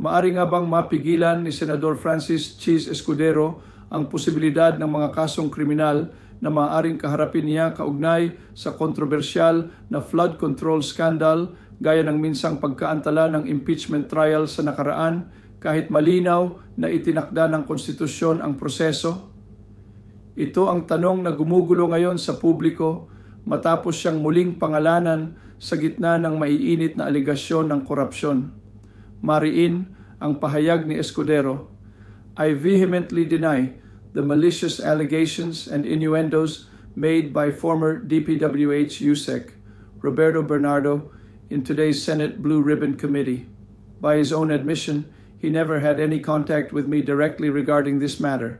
Maari nga bang mapigilan ni Senador Francis Cheese Escudero ang posibilidad ng mga kasong kriminal na maaaring kaharapin niya kaugnay sa kontrobersyal na flood control scandal gaya ng minsang pagkaantala ng impeachment trial sa nakaraan kahit malinaw na itinakda ng konstitusyon ang proseso? Ito ang tanong na gumugulo ngayon sa publiko matapos siyang muling pangalanan sa gitna ng maiinit na aligasyon ng korupsyon. Mariin ang pahayag ni Escudero, I vehemently deny the malicious allegations and innuendos made by former DPWH USEC Roberto Bernardo in today's Senate Blue Ribbon Committee. By his own admission, he never had any contact with me directly regarding this matter,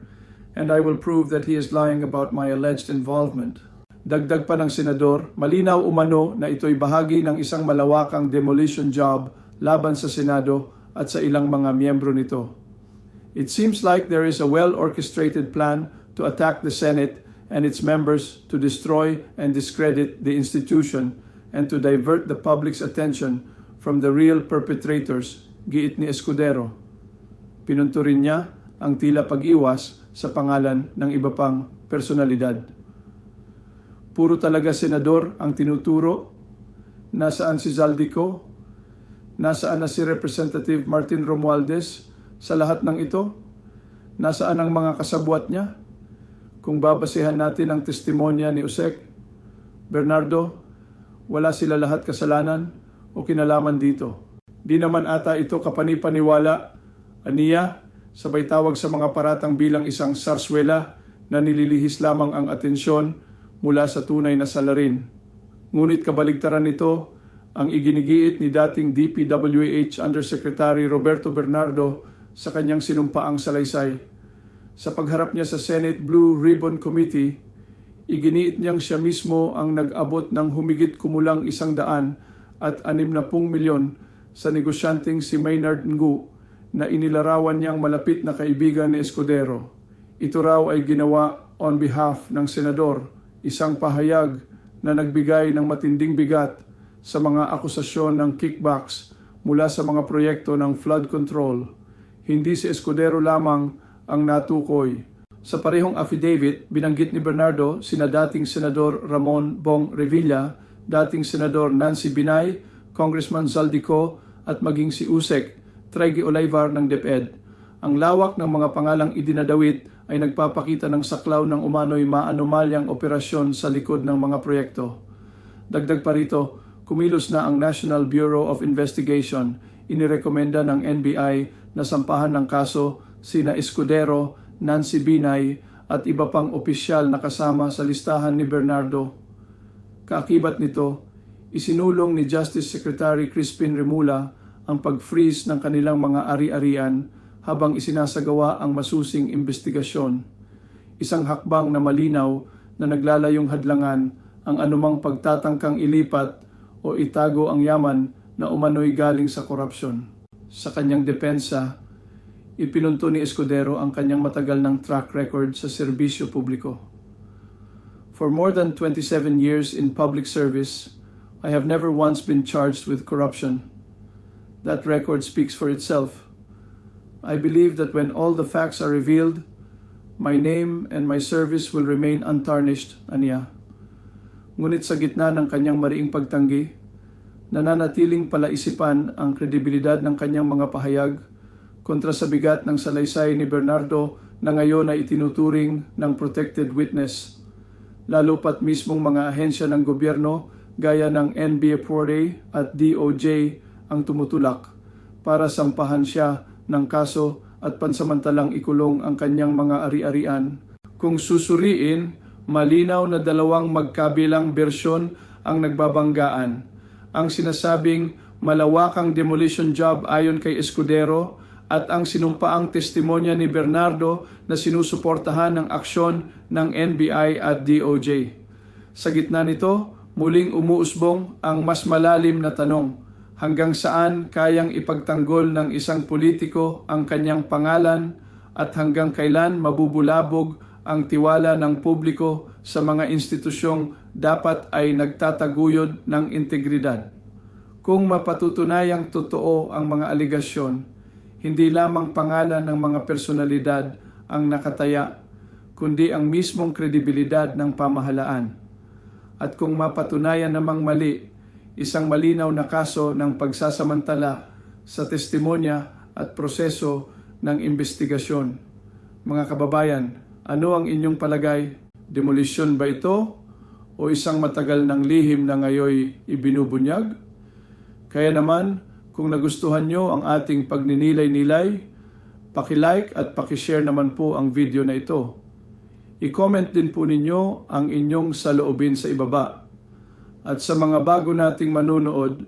and I will prove that he is lying about my alleged involvement. Dagdag pa ng senador, malinaw umano na ito'y bahagi ng isang malawakang demolition job laban sa Senado at sa ilang mga miyembro nito. It seems like there is a well-orchestrated plan to attack the Senate and its members to destroy and discredit the institution and to divert the public's attention from the real perpetrators, giit ni Escudero. Pinunto rin niya ang tila pag-iwas sa pangalan ng iba pang personalidad. Puro talaga senador ang tinuturo. Nasaan si Zaldico? Nasaan na si Representative Martin Romualdez sa lahat ng ito? Nasaan ang mga kasabwat niya? Kung babasehan natin ang testimonya ni Usek, Bernardo, wala sila lahat kasalanan o kinalaman dito. Di naman ata ito kapanipaniwala, aniya, sabay tawag sa mga paratang bilang isang sarswela na nililihis lamang ang atensyon mula sa tunay na salarin. Ngunit kabaligtaran nito ang iginigiit ni dating DPWH Undersecretary Roberto Bernardo sa kanyang sinumpaang salaysay. Sa pagharap niya sa Senate Blue Ribbon Committee, iginiit niyang siya mismo ang nag-abot ng humigit kumulang isang daan at anim na pung milyon sa negosyanteng si Maynard Ngu na inilarawan niyang malapit na kaibigan ni Escudero. Ito raw ay ginawa on behalf ng senador, isang pahayag na nagbigay ng matinding bigat sa mga akusasyon ng kickbacks mula sa mga proyekto ng flood control. Hindi si Escudero lamang ang natukoy. Sa parehong affidavit, binanggit ni Bernardo sina dating Senador Ramon Bong Revilla, dating Senador Nancy Binay, Congressman Zaldico at maging si Usek, Tregi Olivar ng DepEd. Ang lawak ng mga pangalang idinadawit ay nagpapakita ng saklaw ng umano'y maanomalyang operasyon sa likod ng mga proyekto. Dagdag pa rito, kumilos na ang National Bureau of Investigation, inirekomenda ng NBI na sampahan ng kaso sina Escudero, Nancy Binay at iba pang opisyal na kasama sa listahan ni Bernardo. Kaakibat nito, isinulong ni Justice Secretary Crispin Remula ang pag-freeze ng kanilang mga ari-arian habang isinasagawa ang masusing investigasyon. Isang hakbang na malinaw na naglalayong hadlangan ang anumang pagtatangkang ilipat o itago ang yaman na umano'y galing sa korupsyon. Sa kanyang depensa, ipinunto ni Escudero ang kanyang matagal ng track record sa serbisyo publiko. For more than 27 years in public service, I have never once been charged with corruption. That record speaks for itself. I believe that when all the facts are revealed, my name and my service will remain untarnished, aniya. Ngunit sa gitna ng kanyang mariing pagtanggi, nananatiling palaisipan ang kredibilidad ng kanyang mga pahayag kontra sa bigat ng salaysay ni Bernardo na ngayon ay itinuturing ng protected witness. Lalo pat mismong mga ahensya ng gobyerno gaya ng NBA at DOJ ang tumutulak para sampahan siya ng kaso at pansamantalang ikulong ang kanyang mga ari-arian. Kung susuriin, malinaw na dalawang magkabilang bersyon ang nagbabanggaan. Ang sinasabing malawakang demolition job ayon kay Escudero at ang sinumpaang testimonya ni Bernardo na sinusuportahan ng aksyon ng NBI at DOJ. Sa gitna nito, muling umuusbong ang mas malalim na tanong, hanggang saan kayang ipagtanggol ng isang politiko ang kanyang pangalan at hanggang kailan mabubulabog ang tiwala ng publiko sa mga institusyong dapat ay nagtataguyod ng integridad. Kung mapatutunayang totoo ang mga aligasyon, Hindi lamang pangalan ng mga personalidad ang nakataya, kundi ang mismong kredibilidad ng pamahalaan. At kung mapatunayan namang mali, isang malinaw na kaso ng pagsasamantala sa testimonya at proseso ng investigasyon. Mga kababayan, ano ang inyong palagay? Demolisyon ba ito o isang matagal ng lihim na ngayoy ibinubunyag? Kaya naman, kung nagustuhan nyo ang ating pagninilay-nilay, pakilike at pakishare naman po ang video na ito. I-comment din po ninyo ang inyong saloobin sa ibaba. At sa mga bago nating manunood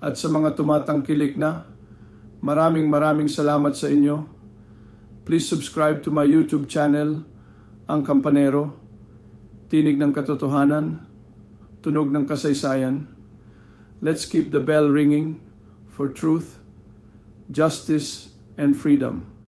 at sa mga tumatangkilik na, maraming maraming salamat sa inyo. Please subscribe to my YouTube channel, Ang Kampanero, Tinig ng Katotohanan, Tunog ng Kasaysayan. Let's keep the bell ringing for truth, justice, and freedom.